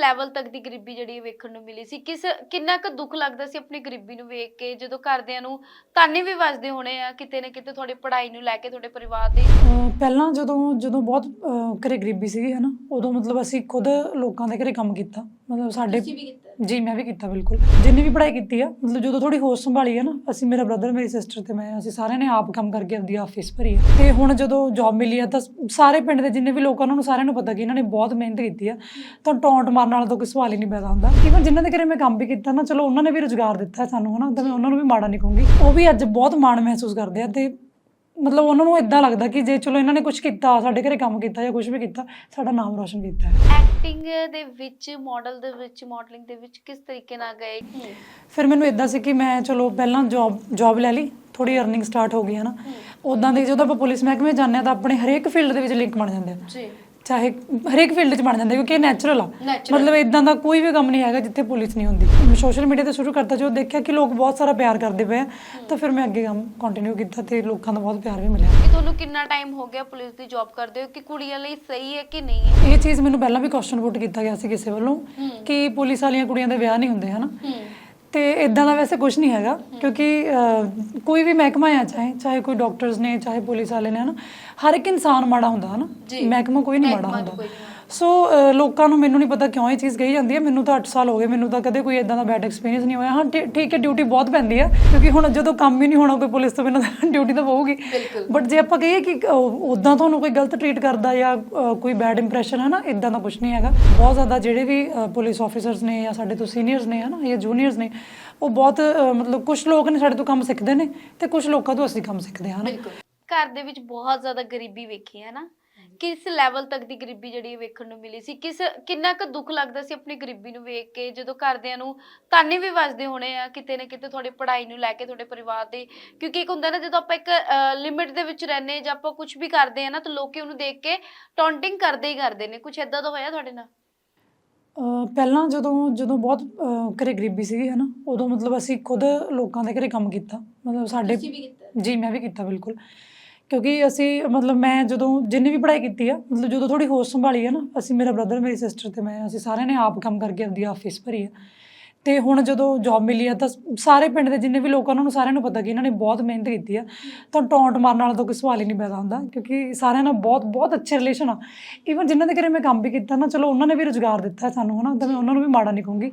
Level ਤੱਕ ਦੀ ਗਰੀਬੀ ਜਿਹੜੀ ਵੇਖਣ ਨੂੰ ਮਿਲੀ ਸੀ ਕਿਸ ਕਿੰਨਾ ਕੁ ਦੁੱਖ ਲੱਗਦਾ ਸੀ ਆਪਣੀ ਗਰੀਬੀ ਨੂੰ ਵੇਖ ਕੇ ਜਦੋਂ ਘਰਦਿਆਂ ਨੂੰ ਤਾਨੇ ਵੀ ਵੱਜਦੇ ਹੋਣੇ ਆ ਕਿਤੇ ਨਾ ਕਿਤੇ ਤੁਹਾਡੀ ਪੜ੍ਹਾਈ ਨੂੰ ਲੈ ਕੇ ਤੁਹਾਡੇ ਪਰਿਵਾਰ ਦੇ ਪਹਿਲਾਂ ਜਦੋਂ ਜਦੋਂ ਬਹੁਤ ਘਰੇ ਗਰੀਬੀ ਸੀਗੀ ਹਨਾ ਉਦੋਂ ਮਤਲਬ ਅਸੀਂ ਖੁਦ ਲੋਕਾਂ ਦੇ ਘਰੇ ਕੰਮ ਕੀਤਾ ਮਤਲਬ ਸਾਡੇ ਵੀ ਜੀ, ਮੈਂ ਵੀ ਕੀਤਾ ਬਿਲਕੁਲ। ਜਿੰਨੀ ਵੀ ਪੜ੍ਹਾਈ ਕੀਤੀ ਆ, ਮਤਲਬ ਜਦੋਂ ਥੋੜੀ ਹੋਸ਼ ਸੰਭਾਲੀ ਆ ਨਾ, ਅਸੀਂ ਮੇਰਾ ਬ੍ਰਦਰ ਮੇਰੀ ਸਿਸਟਰ ਤੇ ਮੈਂ, ਅਸੀਂ ਸਾਰਿਆਂ ਨੇ ਆਪ ਕੰਮ ਕਰਕੇ ਆਪਦੀ ਆਫਿਸ ਭਰੀ ਆ। ਤੇ ਹੁਣ ਜਦੋਂ ਜੌਬ ਮਿਲੀ ਆ, ਤਾਂ ਸਾਰੇ ਪਿੰਡ ਦੇ ਜਿੰਨੇ ਵੀ ਲੋਕ ਆ, ਉਹਨਾਂ ਨੂੰ ਸਾਰਿਆਂ ਨੂੰ ਪਤਾ ਕਿ ਇਹਨਾਂ ਨੇ ਬਹੁਤ ਮਿਹਨਤ ਕੀਤੀ ਆ। ਤਾਂ ਟੌਂਟ ਮਾਰਨ ਵਾਲਾ ਤਾਂ ਕੋਈ ਸਵਾਲ ਹੀ ਨਹੀਂ ਪੈਦਾ ਹੁੰਦਾ। ਇਵਨ ਜਿਨ੍ਹਾਂ ਦੇ ਘਰੇ ਮੈਂ ਕੰਮ ਵੀ ਕੀਤਾ ਨਾ, ਚਲੋ ਉਹਨਾਂ ਨੇ ਵੀ ਰੋਜ਼ਗਾਰ ਦਿੱਤਾ ਸਾਨੂੰ, ਹਨਾ, ਤਾਂ ਮੈਂ ਉਹਨਾਂ ਨੂੰ ਵੀ ਮਾੜਾ ਨਹੀਂ ਕਹੂੰਗੀ। ਉਹ ਵੀ ਅੱਜ ਬਹੁਤ ਮਾਣ ਮਹਿਸੂਸ ਕਰਦੇ ਆ ਤੇ ਮਤਲਬ ਉਹਨਾਂ ਨੂੰ ਇਦਾਂ ਲੱਗਦਾ ਕਿ ਜੇ ਚਲੋ ਇਹਨਾਂ ਨੇ ਕੁਝ ਕੀਤਾ ਸਾਡੇ ਘਰੇ ਕੰਮ ਕੀਤਾ ਜਾਂ ਕੁਝ ਵੀ ਕੀਤਾ ਸਾਡਾ ਨਾਮ ਰੋਸ਼ਨ ਕੀਤਾ ਹੈ। ਐਕਟਿੰਗ ਦੇ ਵਿੱਚ ਮਾਡਲ ਦੇ ਵਿੱਚ ਮਾਡਲਿੰਗ ਦੇ ਵਿੱਚ ਕਿਸ ਤਰੀਕੇ ਨਾਲ ਗਏ? ਫਿਰ ਮੈਨੂੰ ਇਦਾਂ ਸੀ ਕਿ ਮੈਂ ਚਲੋ ਪਹਿਲਾਂ ਜੌਬ ਜੌਬ ਲੈ ਲਈ ਥੋੜੀ ਅਰਨਿੰਗ ਸਟਾਰਟ ਹੋ ਗਈ ਹੈ। ਨਾ ਉਦਾਂ ਦੇ ਜਦੋਂ ਆਪਾਂ ਪੁਲਿਸ ਮਹਿਕਮੇ ਜਾਂਦੇ ਹਾਂ ਤਾਂ ਆਪਣੇ ਹਰੇਕ ਫੀਲਡ ਦੇ ਵਿੱਚ ਲਿੰਕ ਬਣ ਜਾਂਦੇ ਆ। ਜੀ। ਚਾਹੇ ਹਰੇਕ ਫੀਲਡ 'ਚ ਬਣ ਜਾਂਦੇ ਕਿਉਂਕਿ ਇਹ ਨੈਚੁਰਲ ਆ। Natural। ਮਤਲਬ ਇਦਾਂ ਦਾ ਕੋਈ ਵੀ ਕੰਮ ਨਹੀਂ ਹੈਗਾ ਜਿੱਥੇ ਪੁਲਿਸ ਨਹੀਂ ਹੁੰਦੀ। ਸੋਸ਼ਲ ਮੀਡੀਆ ਤੇ ਸ਼ੁਰੂ ਕਰਤਾ ਜਦੋਂ ਦੇਖਿਆ ਕਿ ਲੋਕ ਬਹੁਤ ਸਾਰਾ ਪਿਆਰ ਕਰਦੇ ਪਏ ਆ ਤਾਂ ਫਿਰ ਮੈਂ ਅੱਗੇ ਕੰਮ ਕੰਟੀਨਿਊ ਕੀਤਾ ਤੇ ਲੋਕਾਂ ਦਾ ਬਹੁਤ ਪਿਆਰ ਵੀ ਮਿਲਿਆ। ਕਿ ਤੁਹਾਨੂੰ ਕਿੰਨਾ ਟਾਈਮ ਹੋ ਗਿਆ ਪੁਲਿਸ ਦੀ ਜੌਬ ਕਰਦੇ ਹੋ ਕਿ ਕੁੜੀਆਂ ਲਈ ਸਹੀ ਹੈ ਕਿ ਨਹੀਂ ਹੈ? ਇਹ ਚੀਜ਼ ਮੈਨੂੰ ਪਹਿਲਾਂ ਵੀ ਕੁਐਸਚਨ ਪੁੱਟ ਕੀਤਾ ਗਿਆ ਸੀ ਕਿਸੇ ਵੱਲੋਂ ਕਿ ਪੁਲਿਸ ਵਾਲੀਆਂ ਕੁੜੀਆਂ ਦੇ ਵਿਆਹ ਨਹੀਂ ਹੁੰਦੇ ਹਨਾ? ਤੇ ਇਦਾਂ ਦਾ ਵੈਸੇ ਕੁਝ ਨਹੀਂ ਹੈਗਾ ਕਿਉਂਕਿ ਅਹ, ਕੋਈ ਵੀ ਮਹਿਕਮਾ ਆ ਚਾਹੇ ਚਾਹੇ ਕੋਈ ਡਾਕਟਰਸ ਨੇ ਚਾਹੇ ਪੁਲਿਸ ਵਾਲੇ ਨੇ ਹਨਾ ਹਰ ਇੱਕ ਇਨਸਾਨ ਮਾੜਾ ਹੁੰਦਾ ਹਨਾ। ਮਹਿਕਮਾ ਕੋਈ ਨਹੀਂ ਮਾੜਾ ਹੁੰਦਾ। ਸੋ ਲੋਕਾਂ ਨੂੰ ਮੈਨੂੰ ਨਹੀਂ ਪਤਾ ਕਿਉਂ ਇਹ ਚੀਜ਼ ਕਹੀ ਜਾਂਦੀ ਹੈ। ਮੈਨੂੰ ਤਾਂ 8 ਸਾਲ ਹੋ ਗਏ ਮੈਨੂੰ ਤਾਂ ਕਦੇ ਕੋਈ ਇਦਾਂ ਦਾ ਬੈਡ ਐਕਸਪੀਰੀਅੰਸ ਨਹੀਂ ਹੋਇਆ। ਹਾਂ ਠੀਕ ਹੈ ਡਿਊਟੀ ਬਹੁਤ ਪੈਂਦੀ ਹੈ ਕਿਉਂਕਿ ਹੁਣ ਜਦੋਂ ਕੰਮ ਹੀ ਨਹੀਂ ਹੋਣਾ ਕੋਈ ਪੁਲਿਸ ਤੋਂ ਬਿਨਾਂ ਡਿਊਟੀ ਤਾਂ ਬਿਲਕੁਲ। ਬਟ ਜੇ ਆਪਾਂ ਕਹੀਏ ਕਿ ਉਦਾਂ ਤੁਹਾਨੂੰ ਕੋਈ ਗਲਤ ਟਰੀਟ ਕਰਦਾ ਜਾਂ ਕੋਈ ਬੈਡ ਇੰਪ੍ਰੈਸ਼ਨ ਹੈ ਨਾ ਇਦਾਂ ਦਾ ਕੁਝ ਨਹੀਂ ਹੈਗਾ। ਬਹੁਤ ਜ਼ਿਆਦਾ ਜਿਹੜੇ ਵੀ ਪੁਲਿਸ ਆਫੀਸਰਸ ਨੇ ਜਾਂ ਸਾਡੇ ਤੋਂ ਸੀਨੀਅਰਸ ਨੇ ਹਨਾ ਜਾਂ ਜੂਨੀਅਰਸ ਨੇ ਉਹ ਬਹੁਤ ਮਤਲਬ ਕੁਝ ਲੋਕ ਨੇ ਸਾਡੇ ਤੋਂ ਕੰਮ ਸਿੱਖਦੇ ਨੇ ਤੇ ਕੁਝ ਲੋਕਾਂ ਤੋਂ ਅਸੀਂ ਕੰਮ ਸਿੱਖਦੇ ਹਾਂ ਬਿਲਕੁਲ। ਘਰ ਦੇ ਵਿੱਚ ਬਹੁਤ ਜ਼ਿਆਦਾ ਗਰੀਬੀ ਵੇਖੀ ਹੈ ਨਾ ਕਿਸ ਲੈਵਲ ਤੱਕ ਦੀ ਗਰੀਬੀ ਜਿਹੜੀ ਵੇਖਣ ਨੂੰ ਮਿਲੀ ਸੀ? ਕਿਸ ਕਿੰਨਾ ਕੁ ਦੁੱਖ ਲੱਗਦਾ ਸੀ ਆਪਣੀ ਗਰੀਬੀ ਨੂੰ ਵੇਖ ਕੇ? ਜਦੋਂ ਘਰਦਿਆਂ ਨੂੰ ਤਾਨੇ ਵੀ ਵੱਜਦੇ ਹੋਣੇ ਆ ਕਿਤੇ ਨਾ ਕਿਤੇ ਤੁਹਾਡੀ ਪੜ੍ਹਾਈ ਨੂੰ ਲੈ ਕੇ ਤੁਹਾਡੇ ਪਰਿਵਾਰ ਦੇ ਕਿਉਂਕਿ ਇੱਕ ਹੁੰਦਾ ਨਾ ਜਦੋਂ ਆਪਾਂ ਇੱਕ ਲਿਮਿਟ ਦੇ ਵਿੱਚ ਰਹਿੰਦੇ ਜਾਂ ਆਪਾਂ ਕੁਝ ਵੀ ਕਰਦੇ ਆ ਨਾ ਤਾਂ ਲੋਕੀ ਉਹਨੂੰ ਦੇਖ ਕੇ ਟੌਂਟਿੰਗ ਕਰਦੇ ਹੀ ਕਰਦੇ ਨੇ। ਕੁਝ ਏਦਾਂ ਦਾ ਹੋਇਆ ਤੁਹਾਡੇ ਨਾਲ? ਪਹਿਲਾਂ ਜਦੋਂ ਜਦੋਂ ਬਹੁਤ ਘਰੇ ਗਰੀਬੀ ਸੀਗੀ ਹਨਾ ਉਦੋਂ ਮਤਲਬ ਅਸੀਂ ਖੁਦ ਲੋਕਾਂ ਦੇ ਘਰੇ ਕੰਮ ਕੀਤਾ। ਮਤਲਬ ਸਾਡੇ ਜੀ ਮੈਂ ਵੀ ਕੀਤਾ ਬਿਲਕੁਲ। ਕਿਉਂਕਿ ਅਸੀਂ, ਮਤਲਬ ਮੈਂ ਜਦੋਂ ਜਿੰਨੀ ਵੀ ਪੜ੍ਹਾਈ ਕੀਤੀ ਆ, ਮਤਲਬ ਜਦੋਂ ਥੋੜੀ ਹੋਸ਼ ਸੰਭਾਲੀ ਆ ਨਾ, ਅਸੀਂ ਮੇਰਾ ਬ੍ਰਦਰ ਮੇਰੀ ਸਿਸਟਰ ਤੇ ਮੈਂ, ਅਸੀਂ ਸਾਰਿਆਂ ਨੇ ਆਪ ਕੰਮ ਕਰਕੇ ਆਪਦੀ ਆਫਿਸ ਭਰੀ ਆ। ਤੇ ਹੁਣ ਜਦੋਂ ਜੌਬ ਮਿਲੀ ਆ ਤਾਂ ਸਾਰੇ ਪਿੰਡ ਦੇ ਜਿੰਨੇ ਵੀ ਲੋਕ ਆ, ਉਹਨਾਂ ਨੂੰ ਸਾਰਿਆਂ ਨੂੰ ਪਤਾ ਕਿ ਇਹਨਾਂ ਨੇ ਬਹੁਤ ਮਿਹਨਤ ਕੀਤੀ ਆ। ਤਾਂ ਟੌਂਟ ਮਾਰਨ ਵਾਲਾ ਤਾਂ ਕੋਈ ਸਵਾਲ ਹੀ ਨਹੀਂ ਪੈਦਾ ਹੁੰਦਾ, ਕਿਉਂਕਿ ਸਾਰਿਆਂ ਨਾਲ ਬਹੁਤ ਬਹੁਤ ਅੱਛੇ ਰਿਲੇਸ਼ਨ ਆ। ਈਵਨ ਜਿਨ੍ਹਾਂ ਦੇ ਘਰੇ ਮੈਂ ਕੰਮ ਵੀ ਕੀਤਾ ਨਾ, ਚਲੋ ਉਹਨਾਂ ਨੇ ਵੀ ਰੋਜ਼ਗਾਰ ਦਿੱਤਾ ਸਾਨੂੰ, ਹਨਾ, ਤਾਂ ਮੈਂ ਉਹਨਾਂ ਨੂੰ ਵੀ ਮਾੜਾ ਨਹੀਂ ਕਹੂੰਗੀ।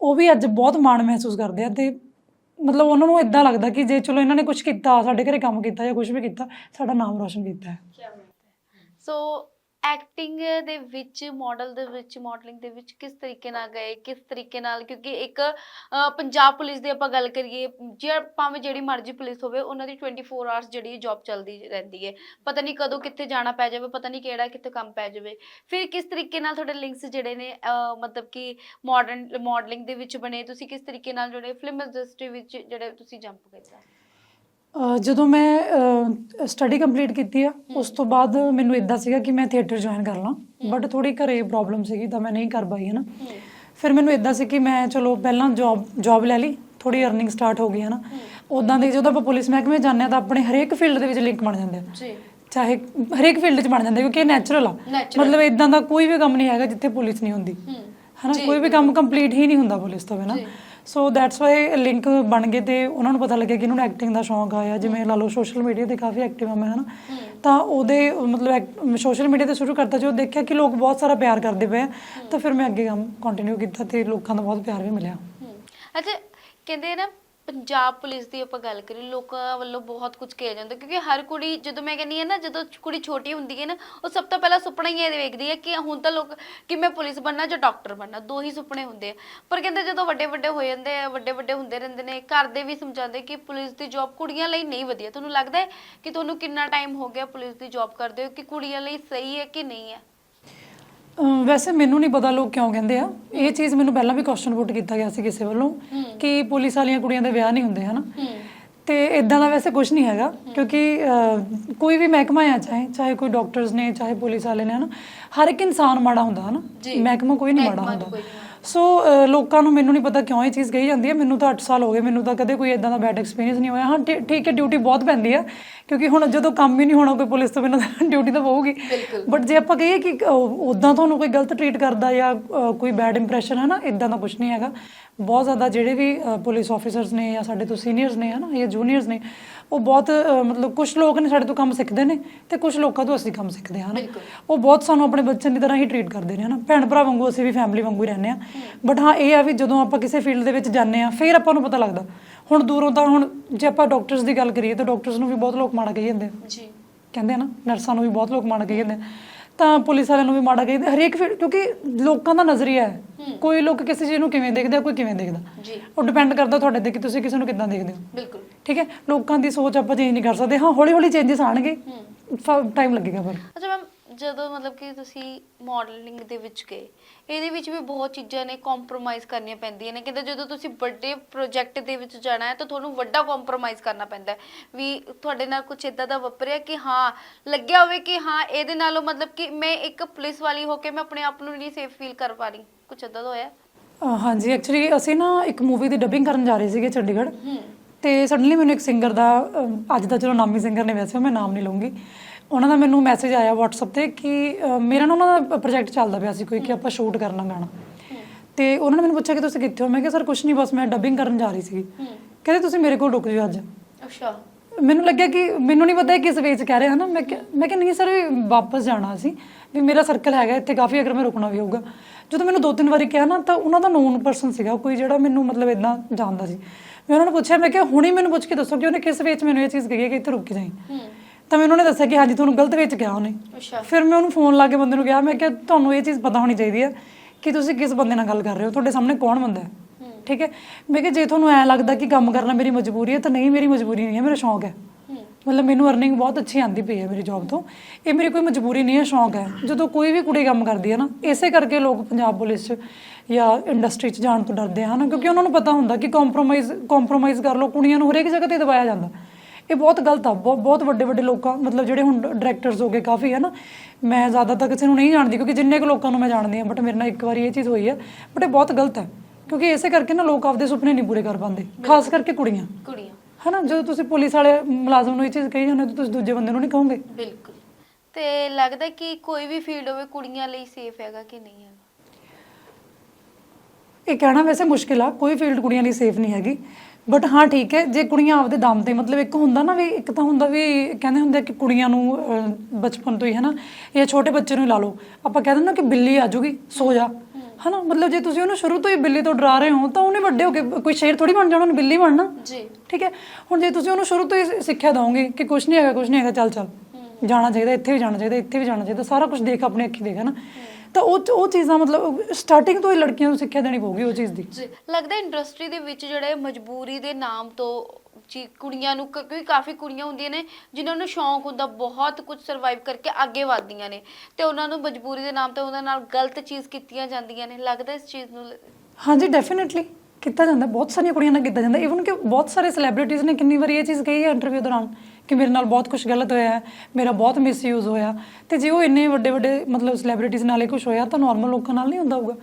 ਉਹ ਵੀ ਅੱਜ ਬਹੁਤ ਮਾਣ ਮਹਿਸੂਸ ਕਰਦੇ ਆ ਤੇ ਮਤਲਬ ਉਹਨਾਂ ਨੂੰ ਇਦਾਂ ਲੱਗਦਾ ਕਿ ਜੇ ਚਲੋ ਇਹਨਾਂ ਨੇ ਕੁਝ ਕੀਤਾ, ਸਾਡੇ ਘਰੇ ਕੰਮ ਕੀਤਾ ਜਾਂ ਕੁਝ ਵੀ ਕੀਤਾ, ਸਾਡਾ ਨਾਮ ਰੋਸ਼ਨ ਕੀਤਾ ਹੈ। ਸੋ ਐਕਟਿੰਗ ਦੇ ਵਿੱਚ ਮਾਡਲ ਦੇ ਵਿੱਚ ਮਾਡਲਿੰਗ ਦੇ ਵਿੱਚ ਕਿਸ ਤਰੀਕੇ ਨਾਲ ਗਏ, ਕਿਸ ਤਰੀਕੇ ਨਾਲ, ਕਿਉਂਕਿ ਇੱਕ ਪੰਜਾਬ ਪੁਲਿਸ ਦੀ ਆਪਾਂ ਗੱਲ ਕਰੀਏ, ਜੇ ਭਾਵੇਂ ਜਿਹੜੀ ਮਰਜ਼ੀ ਪੁਲਿਸ ਹੋਵੇ, ਉਹਨਾਂ ਦੀ 24 ਆਵਰਸ ਜਿਹੜੀ ਜੌਬ ਚੱਲਦੀ ਰਹਿੰਦੀ ਹੈ। ਪਤਾ ਨਹੀਂ ਕਦੋਂ ਕਿੱਥੇ ਜਾਣਾ ਪੈ ਜਾਵੇ, ਪਤਾ ਨਹੀਂ ਕਿਹੜਾ ਕਿੱਥੇ ਕੰਮ ਪੈ ਜਾਵੇ। ਫਿਰ ਕਿਸ ਤਰੀਕੇ ਨਾਲ ਤੁਹਾਡੇ ਲਿੰਕਸ ਜਿਹੜੇ ਨੇ ਮਤਲਬ ਕਿ ਮਾਡਰਨ ਮਾਡਲਿੰਗ ਦੇ ਵਿੱਚ ਬਣੇ, ਤੁਸੀਂ ਕਿਸ ਤਰੀਕੇ ਨਾਲ ਜਿਹੜੇ ਫਿਲਮ ਇੰਡਸਟਰੀ ਵਿੱਚ ਜਿਹੜੇ ਤੁਸੀਂ ਜੰਪ ਕੀਤਾ? ਅਹ ਜਦੋਂ ਮੈਂ ਸਟੱਡੀ ਕੰਪਲੀਟ ਕੀਤੀ ਆ ਉਸ ਤੋਂ ਬਾਅਦ ਮੈਨੂੰ ਇਦਾਂ ਸੀਗਾ ਕਿ ਮੈਂ ਥੀਏਟਰ ਜੁਆਇਨ ਕਰ ਲਾਂ। ਬਟ ਥੋੜੀ ਘਰੇ ਪ੍ਰੋਬਲਮ ਸੀਗੀ ਤਾਂ ਮੈਂ ਨਹੀਂ ਕਰ ਪਾਈ ਹੈ। ਨਾ ਫਿਰ ਮੈਨੂੰ ਇਦਾਂ ਸੀ ਕਿ ਮੈਂ ਚਲੋ ਪਹਿਲਾਂ ਜੌਬ ਜੌਬ ਲੈ ਲਈ ਥੋੜੀ ਅਰਨਿੰਗ ਸਟਾਰਟ ਹੋ ਗਈ ਹੈ। ਨਾ ਉਦਾਂ ਦੇ ਜਦੋਂ ਆਪਾਂ ਪੁਲਿਸ ਮਹਿਕਮੇ ਜਾਂਦੇ ਆ ਤਾਂ ਆਪਣੇ ਹਰੇਕ ਫੀਲਡ ਦੇ ਵਿੱਚ ਲਿੰਕ ਬਣ ਜਾਂਦੇ ਆ। ਜੀ। ਚਾਹੇ ਹਰੇਕ ਫੀਲਡ 'ਚ ਬਣ ਜਾਂਦੇ ਕਿਉਂਕਿ ਇਹ ਨੈਚੁਰਲ ਆ। Natural। ਮਤਲਬ ਇਦਾਂ ਦਾ ਕੋਈ ਵੀ ਕੰਮ ਨਹੀਂ ਹੈਗਾ ਜਿੱਥੇ ਪੁਲਿਸ ਨਹੀਂ ਹੁੰਦੀ। ਹੂੰ। ਹਨਾ ਕੋਈ ਵੀ ਕੰਮ ਕੰਪਲੀਟ ਹੀ ਨਹੀਂ ਹੁੰਦਾ ਪੁਲਿਸ ਤੋਂ ਬਿਨਾ। ਜੀ। ਸੋ ਦੈਟਸ ਵਾਈ ਲਿੰਕ ਬਣ ਗਏ ਤੇ ਉਹਨਾਂ ਨੂੰ ਪਤਾ ਲੱਗਿਆ ਕਿ ਇਹਨਾਂ ਨੂੰ ਐਕਟਿੰਗ ਦਾ ਸ਼ੌਂਕ ਆਇਆ ਜਿਵੇਂ ਲਾ ਲਓ ਸੋਸ਼ਲ ਮੀਡੀਆ ਤੇ ਕਾਫੀ ਐਕਟਿਵ ਆ ਮੈਂ ਹਨਾ? ਤਾਂ ਉਹਦੇ ਮਤਲਬ ਸੋਸ਼ਲ ਮੀਡੀਆ ਤੇ ਸ਼ੁਰੂ ਕਰਤਾ ਜਦੋਂ ਦੇਖਿਆ ਕਿ ਲੋਕ ਬਹੁਤ ਸਾਰਾ ਪਿਆਰ ਕਰਦੇ ਪਏ ਆ, ਤਾਂ ਫਿਰ ਮੈਂ ਅੱਗੇ ਕੰਮ ਕੰਟੀਨਿਊ ਕੀਤਾ ਤੇ ਲੋਕਾਂ ਦਾ ਬਹੁਤ ਪਿਆਰ ਵੀ ਮਿਲਿਆ। ਅੱਛਾ ਕਹਿੰਦੇ ਨਾ ਪੰਜਾਬ ਪੁਲਿਸ ਦੀ ਆਪਾਂ ਗੱਲ ਕਰੀ ਲੋਕਾਂ ਵੱਲੋਂ ਬਹੁਤ ਕੁਝ ਕਿਹਾ ਜਾਂਦਾ, ਕਿਉਂਕਿ ਹਰ ਕੁੜੀ, ਜਦੋਂ ਮੈਂ ਕਹਿੰਦੀ ਹਾਂ ਨਾ, ਜਦੋਂ ਕੁੜੀ ਛੋਟੀ ਹੁੰਦੀ ਹੈ ਨਾ, ਉਹ ਸਭ ਤੋਂ ਪਹਿਲਾਂ ਸੁਪਨਾ ਹੀ ਇਹ ਵੇਖਦੀ ਹੈ ਕਿ ਹੁਣ ਤਾਂ ਲੋਕ, ਕਿ ਮੈਂ ਪੁਲਿਸ ਬਣਨਾ ਜਾਂ ਡਾਕਟਰ ਬਣਨਾ, ਦੋ ਹੀ ਸੁਪਨੇ ਹੁੰਦੇ ਆ। ਪਰ ਕਹਿੰਦੇ ਜਦੋਂ ਵੱਡੇ ਵੱਡੇ ਹੋ ਜਾਂਦੇ ਆ ਵੱਡੇ ਵੱਡੇ ਹੁੰਦੇ ਰਹਿੰਦੇ ਨੇ, ਘਰ ਦੇ ਵੀ ਸਮਝਾਉਂਦੇ ਕਿ ਪੁਲਿਸ ਦੀ ਜੌਬ ਕੁੜੀਆਂ ਲਈ ਨਹੀਂ ਵਧੀਆ। ਤੁਹਾਨੂੰ ਲੱਗਦਾ ਹੈ ਕਿ ਤੁਹਾਨੂੰ ਕਿੰਨਾ ਟਾਈਮ ਹੋ ਗਿਆ ਪੁਲਿਸ ਦੀ ਜੌਬ ਕਰਦੇ ਹੋ ਕਿ ਕੁੜੀਆਂ ਲਈ ਸਹੀ ਹੈ ਕਿ ਨਹੀਂ ਹੈ? ਅਮ ਵੈਸੇ ਮੈਨੂੰ ਨਹੀਂ ਪਤਾ ਲੋਕ ਕਿਉਂ ਕਹਿੰਦੇ ਆ। ਇਹ ਚੀਜ਼ ਮੈਨੂੰ ਪਹਿਲਾਂ ਵੀ ਕੁਐਸਚਨ ਪੁੱਟ ਕੀਤਾ ਗਿਆ ਸੀ ਕਿਸੇ ਵੱਲੋਂ ਕਿ ਪੁਲਿਸ ਵਾਲੀਆਂ ਕੁੜੀਆਂ ਦੇ ਵਿਆਹ ਨਹੀਂ ਹੁੰਦੇ ਹਨਾ? ਤੇ ਇਦਾਂ ਦਾ ਵੈਸੇ ਕੁਝ ਨਹੀਂ ਹੈਗਾ ਕਿਉਂਕਿ ਅਹ, ਕੋਈ ਵੀ ਮਹਿਕਮਾ ਆ ਚਾਹੇ ਚਾਹੇ ਕੋਈ ਡਾਕਟਰਸ ਨੇ ਚਾਹੇ ਪੁਲਿਸ ਵਾਲੇ ਨੇ ਹਨਾ? ਹਰ ਇੱਕ ਇਨਸਾਨ ਮਾੜਾ ਹੁੰਦਾ ਹਨਾ? ਜੀ। ਮਹਿਕਮਾ ਕੋਈ ਨਹੀਂ ਮਾੜਾ ਮਹਿਕਮਾ ਹੁੰਦਾ। ਕੋਈ ਨਹੀਂ ਸੋ ਲੋਕਾਂ ਨੂੰ ਮੈਨੂੰ ਨਹੀਂ ਪਤਾ ਕਿਉਂ ਇਹ ਚੀਜ਼ ਕਹੀ ਜਾਂਦੀ ਹੈ। ਮੈਨੂੰ ਤਾਂ 8 ਸਾਲ ਹੋ ਗਏ ਮੈਨੂੰ ਤਾਂ ਕਦੇ ਕੋਈ ਇਦਾਂ ਦਾ ਬੈਡ ਐਕਸਪੀਰੀਅੰਸ ਨਹੀਂ ਹੋਇਆ। ਹਾਂ ਠੀਕ ਹੈ ਡਿਊਟੀ ਬਹੁਤ ਪੈਂਦੀ ਹੈ ਕਿਉਂਕਿ ਹੁਣ ਜਦੋਂ ਕੰਮ ਹੀ ਨਹੀਂ ਹੋਣਾ ਕੋਈ ਪੁਲਿਸ ਤੋਂ ਬਿਨਾਂ ਡਿਊਟੀ ਤਾਂ ਪਊਗੀ। ਬਟ ਜੇ ਆਪਾਂ ਕਹੀਏ ਕਿ ਉਦਾਂ ਤੁਹਾਨੂੰ ਕੋਈ ਗਲਤ ਟਰੀਟ ਕਰਦਾ ਜਾਂ ਕੋਈ ਬੈਡ ਇੰਪ੍ਰੈਸ਼ਨ ਹੈ ਨਾ ਇਦਾਂ ਦਾ ਕੁਝ ਨਹੀਂ ਹੈਗਾ। ਬਹੁਤ ਜ਼ਿਆਦਾ ਜਿਹੜੇ ਵੀ ਪੁਲਿਸ ਆਫੀਸਰਸ ਨੇ ਜਾਂ ਸਾਡੇ ਤੋਂ ਸੀਨੀਅਰਸ ਨੇ ਹਨਾ ਜਾਂ ਜੂਨੀਅਰਸ ਨੇ ਉਹ ਬਹੁਤ ਮਤਲਬ ਕੁਝ ਲੋਕ ਨੇ ਸਾਡੇ ਤੋਂ ਕੰਮ ਸਿੱਖਦੇ ਨੇ ਤੇ ਕੁਝ ਲੋਕਾਂ ਤੋਂ ਅਸੀਂ ਕੰਮ ਸਿੱਖਦੇ ਹਾਂ ਹਨਾ। ਉਹ ਬਹੁਤ ਸਾਨੂੰ ਆਪਣੇ ਬੱਚਿਆਂ ਦੀ ਤਰ੍ਹਾਂ ਹੀ ਟਰੀਟ ਕਰਦੇ ਨੇ ਹਨਾ। ਭੈਣ ਭਰਾ ਵਾਂਗੂ ਅਸੀਂ ਵੀ ਫੈਮਿਲੀ ਵਾਂਗੂ ਹੀ ਰਹਿੰਦੇ ਆ ਬਟ ਹਾਂ ਇਹ ਆ ਵੀ ਜਦੋਂ ਆਪਾਂ ਕਿਸੇ ਫੀਲਡ ਦੇ ਵਿੱਚ ਜਾਂਦੇ ਆ ਫਿਰ ਆਪਾਂ ਨੂੰ ਪਤਾ ਲੱਗਦਾ। ਹੁਣ ਦੂਰੋਂ ਤਾਂ ਹੁਣ ਜੇ ਆਪਾਂ ਡਾਕਟਰਸ ਦੀ ਗੱਲ ਕਰੀਏ ਤਾਂ ਡਾਕਟਰਸ ਨੂੰ ਵੀ ਬਹੁਤ ਲੋਕ ਮਾੜਾ ਕਹੀ ਜਾਂਦੇ ਆ। ਜੀ। ਕਹਿੰਦੇ ਆ ਨਾ ਨਰਸਾਂ ਨੂੰ ਵੀ ਬਹੁਤ ਲੋਕ ਮਾੜਾ ਕਹੀ ਜਾਂਦੇ ਆ। ਤਾਂ ਪੁਲਿਸ ਵਾਲਿਆਂ ਨੂੰ ਵੀ ਮਾੜਾ ਕਹਿੰਦੇ ਹਰੇਕ ਫੀਲਡ ਕਿਉਂਕਿ ਲੋਕਾਂ ਦਾ ਨਜ਼ਰੀਆ ਹੈ। ਕੋਈ ਲੋਕ ਕਿਸੇ ਚੀਜ਼ ਨੂੰ ਕਿਵੇਂ ਦੇਖਦੇ ਕੋਈ ਕਿਵੇਂ ਦੇਖਦਾ। ਜੀ। ਉਹ ਡਿਪੈਂਡ ਕਰਦਾ ਤੁਹਾਡੇ ਤੇ ਕਿ ਤੁਸੀਂ ਕਿਸੇ ਨੂੰ ਕਿੱਦਾਂ ਦੇਖਦੇ ਹੋ। ਬਿਲਕੁਲ। ਠੀਕ ਹੈ? ਲੋਕਾਂ ਦੀ ਸੋਚ ਆਪਾਂ ਚੇਂਜ ਨਹੀਂ ਕਰ ਸਕਦੇ। ਹਾਂ ਹੌਲੀ ਹੌਲੀ ਚੇਂਜਸ ਆਣਗੇ ਟਾਈਮ ਲੱਗੇਗਾ ਪਰ। ਅੱਛਾ ਮੈਮ ਜਦੋਂ ਮਤਲਬ ਕਿ ਤੁਸੀਂ ਮਾਡਲਿੰਗ ਦੇ ਵਿੱਚ ਗਏ ਇਹਦੇ ਵਿੱਚ ਵੀ ਬਹੁਤ ਚੀਜ਼ਾਂ ਨੇ ਕੰਪਰੋਮਾਈਜ਼ ਕਰਨੀਆਂ ਪੈਂਦੀਆਂ ਨੇ ਕਹਿੰਦੇ ਜਦੋਂ ਤੁਸੀਂ ਵੱਡੇ ਪ੍ਰੋਜੈਕਟ ਦੇ ਵਿੱਚ ਜਾਣਾ ਹੈ ਤਾਂ ਤੁਹਾਨੂੰ ਵੱਡਾ ਕੰਪਰੋਮਾਈਜ਼ ਕਰਨਾ ਪੈਂਦਾ ਹੈ। ਵੀ ਤੁਹਾਡੇ ਨਾਲ ਕੁਝ ਇਦਾਂ ਦਾ ਵਾਪਰਿਆ ਕਿ ਹਾਂ ਲੱਗਿਆ ਹੋਵੇ ਕਿ ਹਾਂ ਇਹਦੇ ਨਾਲੋਂ ਮਤਲਬ ਕਿ ਮੈਂ ਇੱਕ ਪੁਲਿਸ ਵਾਲੀ ਹੋ ਕੇ ਮੈਂ ਆਪਣੇ ਆਪ ਨੂੰ ਨਹੀਂ ਸੇਫ ਫੀਲ ਕਰ ਪਾ ਰਹੀ। ਕੁਝ ਇਦਾਂ ਦਾ ਹੋਇਆ? ਅਹ ਹਾਂਜੀ ਐਕਚੁਅਲੀ ਅਸੀਂ ਨਾ ਇੱਕ ਮੂਵੀ ਦੀ ਡਬਿੰਗ ਕਰਨ ਜਾ ਰਹੇ ਸੀਗੇ ਚੰਡੀਗੜ੍ਹ ਤੇ ਸਡਨਲੀ ਮੈਨੂੰ ਇੱਕ ਸਿੰਗਰ ਦਾ ਅਹ, ਅੱਜ ਦਾ ਚਲੋ ਨਾਮੀ ਸਿੰਗਰ ਨੇ ਵੈਸੇ ਮੈਂ ਨਾਮ ਨਹੀਂ ਲਵਾਂਗੀ ਉਹਨਾਂ ਦਾ ਮੈਨੂੰ ਮੈਸੇਜ ਆਇਆ WhatsApp ਤੇ ਕਿ ਮੇਰਾ ਨਾ ਉਹਨਾਂ ਦਾ ਪ੍ਰੋਜੈਕਟ ਚੱਲਦਾ ਪਿਆ ਸੀ ਕੋਈ ਕਿ ਆਪਾਂ ਸ਼ੂਟ ਕਰਨਾ ਗਾਣਾ। ਤੇ ਉਹਨਾਂ ਨੇ ਮੈਨੂੰ ਪੁੱਛਿਆ ਕਿ ਤੁਸੀਂ ਕਿੱਥੇ ਹੋ? ਮੈਂ ਕਿਹਾ ਸਰ ਕੁਝ ਨਹੀਂ ਬਸ ਮੈਂ ਡਬਿੰਗ ਕਰਨ ਜਾ ਰਹੀ ਹੂੰ। ਕਹਿੰਦੇ ਤੁਸੀਂ ਮੇਰੇ ਕੋਲ ਰੁਕ ਜਾਓ ਅੱਜ। ਅੱਛਾ। ਮੈਨੂੰ ਲੱਗਿਆ ਕਿ ਮੈਨੂੰ ਨਹੀਂ ਪਤਾ ਇਹ ਕਿਸ ਵੇਚ ਕਹਿ ਰਹੇ ਹਨ। ਮੈਂ ਕਿਹਾ ਮੈਂ ਕਿਹਾ ਨਹੀਂ ਸਰ ਵਾਪਸ ਜਾਣਾ ਸੀ ਵੀ ਮੇਰਾ ਸਰਕਲ ਹੈਗਾ ਇੱਥੇ ਕਾਫੀ ਅਗਰ ਮੈਂ ਰੁਕਣਾ ਵੀ ਹੋਊਗਾ। ਜਦੋਂ ਮੈਨੂੰ ਦੋ ਤਿੰਨ ਵਾਰੀ ਕਿਹਾ ਨਾ ਤਾਂ ਉਹਨਾਂ ਦਾ ਨੋਨ ਪਰਸਨ ਸੀਗਾ ਕੋਈ ਜਿਹੜਾ ਮੈਨੂੰ ਮਤਲਬ ਇਦਾਂ ਜਾਣਦਾ ਸੀ। ਮੈਂ ਉਹਨਾਂ ਨੂੰ ਪੁੱਛਿਆ ਮੈਂ ਕਿਹਾ ਹੁਣੇ ਮੈਨੂੰ ਪੁੱਛ ਕੇ ਦੱਸੋ ਕਿ ਉਹਨੇ ਕਿਸ ਵੇਚ ਮੈਨੂੰ ਇਹ ਚੀਜ਼ ਕਹੀ ਹੈ ਕਿ ਇੱਥੇ ਰੁਕ ਕੇ ਜਾਈਂ? ਤਾਂ ਮੈਨੂੰ ਉਹਨੇ ਦੱਸਿਆ ਕਿ ਹਾਂਜੀ ਤੁਹਾਨੂੰ ਗਲਤ ਵੇਚ ਕਿਹਾ ਉਹਨੇ। ਅੱਛਾ। ਫਿਰ ਮੈਂ ਉਹਨੂੰ ਫੋਨ ਲਾ ਕੇ ਬੰਦੇ ਨੂੰ ਕਿਹਾ ਮੈਂ ਕਿਹਾ ਤੁਹਾਨੂੰ ਇਹ ਚੀਜ਼ ਪਤਾ ਹੋਣੀ ਚਾਹੀਦੀ ਹੈ ਕਿ ਤੁਸੀਂ ਕਿਸ ਬੰਦੇ ਨਾਲ ਗੱਲ ਕਰ ਰਹੇ ਹੋ ਤੁਹਾਡੇ ਸਾਹਮਣੇ ਕੌਣ ਬੰਦਾ ਹੈ। ਠੀਕ ਹੈ? ਮੈਂ ਕਿਹਾ ਜੇ ਤੁਹਾਨੂੰ ਐ ਲੱਗਦਾ ਕਿ ਕੰਮ ਕਰਨਾ ਮੇਰੀ ਮਜਬੂਰੀ ਹੈ ਤਾਂ ਨਹੀਂ ਮੇਰੀ ਮਜਬੂਰੀ ਨਹੀਂ ਹੈ ਮੇਰਾ ਸ਼ੌਂਕ ਹੈ। ਮਤਲਬ ਮੈਨੂੰ ਅਰਨਿੰਗ ਬਹੁਤ ਅੱਛੀ ਆਂਦੀ ਪਈ ਹੈ ਮੇਰੀ ਜੌਬ ਤੋਂ। ਇਹ ਮੇਰੀ ਕੋਈ ਮਜਬੂਰੀ ਨਹੀਂ ਹੈ ਸ਼ੌਂਕ ਹੈ। ਜਦੋਂ ਕੋਈ ਵੀ ਕੁੜੀ ਕੰਮ ਕਰਦੀ ਹੈ ਨਾ ਇਸੇ ਕਰਕੇ ਲੋਕ ਪੰਜਾਬ ਪੁਲਿਸ 'ਚ ਜਾਂ ਇੰਡਸਟਰੀ 'ਚ ਜਾਣ ਤੋਂ ਡਰਦੇ ਹਨ ਕਿਉਂਕਿ ਉਹਨਾਂ ਨੂੰ ਪਤਾ ਹੁੰਦਾ ਕਿ ਕੰਪਰੋਮਾਈਜ਼ ਕੰਪਰੋਮਾਈਜ਼ ਕਰ ਲਓ ਕੁੜੀਆਂ ਨੂੰ ਹਰੇਕ ਜਗ੍ਹਾ ਤੇ ਦਬਾਇਆ ਜਾਂਦਾ। ਇਹ ਬਹੁਤ ਗਲਤ ਆ ਬਹੁਤ ਬਹੁਤ ਵੱਡੇ ਵੱਡੇ ਲੋਕਾਂ ਮਤਲਬ ਜਿਹੜੇ ਹੁਣ ਡਾਇਰੈਕਟਰਸ ਹੋ ਗਏ ਕਾਫੀ ਹੈ ਨਾ। ਮੈਂ ਜ਼ਿਆਦਾਤਰ ਕਿਸੇ ਨੂੰ ਨਹੀਂ ਜਾਣਦੀ ਕਿਉਂਕਿ ਜਿੰਨੇ ਕੁ ਲੋਕਾਂ ਨੂੰ ਮੈਂ ਜਾਣਦੀ ਹਾਂ ਬਟ ਮੇਰੇ ਨਾਲ ਇੱਕ ਵਾਰੀ ਇਹ ਚੀਜ਼ ਹੋਈ ਹੈ ਬਟ ਇਹ ਬਹੁਤ ਗਲਤ ਹੈ। ਕਿਉਂਕਿ ਇਸੇ ਕਰਕੇ ਨਾ ਲੋਕ ਆਪਦੇ ਸੁਪਨੇ ਨਹੀਂ ਪੂਰੇ ਕਰ ਪਾਉਂਦੇ ਖਾਸ ਕਰਕੇ ਕੁੜੀਆਂ। ਕੁੜੀਆਂ। ਹਨਾ ਜਦੋਂ ਤੁਸੀਂ ਪੁਲਿਸ ਵਾਲੇ ਮੁਲਾਜ਼ਮ ਨੂੰ ਇਹ ਚੀਜ਼ ਕਹੀ ਜਾਂਦੇ ਹੋ ਤਾਂ ਤੁਸੀਂ ਦੂਜੇ ਬੰਦੇ ਨੂੰ ਨਹੀਂ ਕਹੋਗੇ। ਬਿਲਕੁਲ। ਤੇ ਲੱਗਦਾ ਕਿ ਕੋਈ ਵੀ ਫੀਲਡ ਹੋਵੇ ਕੁੜੀਆਂ ਲਈ ਸੇਫ ਹੈਗਾ ਕਿ ਨਹੀਂ ਹੈਗਾ? ਇਹ ਕਹਿਣਾ ਵੈਸੇ ਮੁਸ਼ਕਿਲ ਆ ਕੋਈ ਫੀਲਡ ਕੁੜੀਆਂ ਲਈ ਸੇਫ ਨਹੀਂ ਹੈਗੀ। ਬਟ ਹਾਂ ਠੀਕ ਹੈ ਜੇ ਕੁੜੀਆਂ ਆਪਦੇ ਦਮ ਤੇ ਮਤਲਬ ਇੱਕ ਹੁੰਦਾ ਨਾ ਵੀ ਇੱਕ ਤਾਂ ਹੁੰਦਾ ਵੀ ਕਹਿੰਦੇ ਹੁੰਦੇ ਕਿ ਕੁੜੀਆਂ ਨੂੰ ਅਹ, ਬਚਪਨ ਤੋਂ ਹੀ ਹਨਾ ਇਹ ਛੋਟੇ ਬੱਚੇ ਨੂੰ ਹੀ ਲਾ ਲਓ। ਆਪਾਂ ਕਹਿ ਦਿੰਦੇ ਨਾ ਕਿ ਬਿੱਲੀ ਆ ਜਾਊਗੀ ਸੋ ਜਾ ਹਨਾ। ਮਤਲਬ ਜੇ ਤੁਸੀਂ ਉਹਨੂੰ ਸ਼ੁਰੂ ਤੋਂ ਹੀ ਬਿੱਲੀ ਤੋਂ ਡਰਾ ਰਹੇ ਹੋ ਤਾਂ ਉਹਨੇ ਵੱਡੇ ਹੋ ਕੇ ਕੋਈ ਸ਼ੇਰ ਥੋੜੀ ਬਣ ਜਾਣਾ ਉਹਨੇ ਬਿੱਲੀ ਬਣਨਾ। ਜੀ। ਠੀਕ ਹੈ ਹੁਣ ਜੇ ਤੁਸੀਂ ਉਹਨੂੰ ਸ਼ੁਰੂ ਤੋਂ ਹੀ ਸਿੱਖਿਆ ਦੋਗੇ ਕਿ ਕੁਝ ਨਹੀਂ ਹੈਗਾ ਕੁਝ ਨਹੀਂ ਹੈਗਾ ਚੱਲ ਚੱਲ। ਜਾਣਾ ਚਾਹੀਦਾ ਇੱਥੇ ਵੀ ਜਾਣਾ ਚਾਹੀਦਾ ਇੱਥੇ ਵੀ ਜਾਣਾ ਚਾਹੀਦਾ ਸਾਰਾ ਕੁਝ ਦੇਖ ਆਪਣੀ ਅੱਖੀ ਦੇਖ ਤਾਂ ਉਹ ਉਹ ਚੀਜ਼ਾਂ ਮਤਲਬ ਸਟਾਰਟਿੰਗ ਤੋਂ ਹੀ ਲੜਕੀਆਂ ਨੂੰ ਸਿੱਖਿਆ ਦੇਣੀ ਪਊਗੀ ਉਹ ਚੀਜ਼ ਦੀ। ਜੀ ਲੱਗਦਾ ਇੰਡਸਟਰੀ ਦੇ ਵਿੱਚ ਜਿਹੜੇ ਮਜਬੂਰੀ ਦੇ ਨਾਮ ਤੋਂ ਜੀ ਕੁੜੀਆਂ ਨੂੰ ਕ- ਕਿਉਂਕਿ ਕਾਫੀ ਕੁੜੀਆਂ ਹੁੰਦੀਆਂ ਨੇ ਜਿਨ੍ਹਾਂ ਨੂੰ ਸ਼ੌਂਕ ਹੁੰਦਾ ਬਹੁਤ ਕੁਝ ਸਰਵਾਈਵ ਕਰਕੇ ਅੱਗੇ ਵਧਦੀਆਂ ਨੇ ਤੇ ਉਹਨਾਂ ਨੂੰ ਮਜਬੂਰੀ ਦੇ ਨਾਮ ਤੇ ਉਹਨਾਂ ਨਾਲ ਗਲਤ ਚੀਜ਼ ਕੀਤੀਆਂ ਜਾਂਦੀਆਂ ਨੇ। ਲੱਗਦਾ ਇਸ ਚੀਜ਼ ਨੂੰ ਲ- ਹਾਂਜੀ ਡੈਫੀਨਿਟਲੀ ਕੀਤਾ ਜਾਂਦਾ ਬਹੁਤ ਸਾਰੀਆਂ ਕੁੜੀਆਂ ਨਾਲ ਕੀਤਾ ਜਾਂਦਾ। ਇਵਨ ਕਿ ਬਹੁਤ ਸਾਰੇ ਸੈਲੀਬ੍ਰਿਟੀਜ਼ ਨੇ ਕਿੰਨੀ ਵਾਰੀ ਇਹ ਚੀਜ਼ ਕਹੀ ਹੈ ਇੰਟਰਵਿਊ ਦੌਰਾਨ ਕਿ ਮੇਰੇ ਨਾਲ ਬਹੁਤ ਕੁਝ ਗਲਤ ਹੋਇਆ ਹੈ ਮੇਰਾ ਬਹੁਤ ਮਿਸਯੂਜ਼ ਹੋਇਆ ਤੇ ਜੇ ਉਹ ਇੰਨੇ ਵੱਡੇ ਵੱਡੇ ਮਤਲਬ ਸੈਲੀਬ੍ਰਿਟੀਜ਼ ਨਾਲ ਇਹ ਕੁਝ ਹੋਇਆ ਤਾਂ ਨਾਰਮਲ ਲੋਕਾਂ ਨਾਲ ਨਹੀਂ ਹੁੰਦਾ ਹੋਊਗਾ।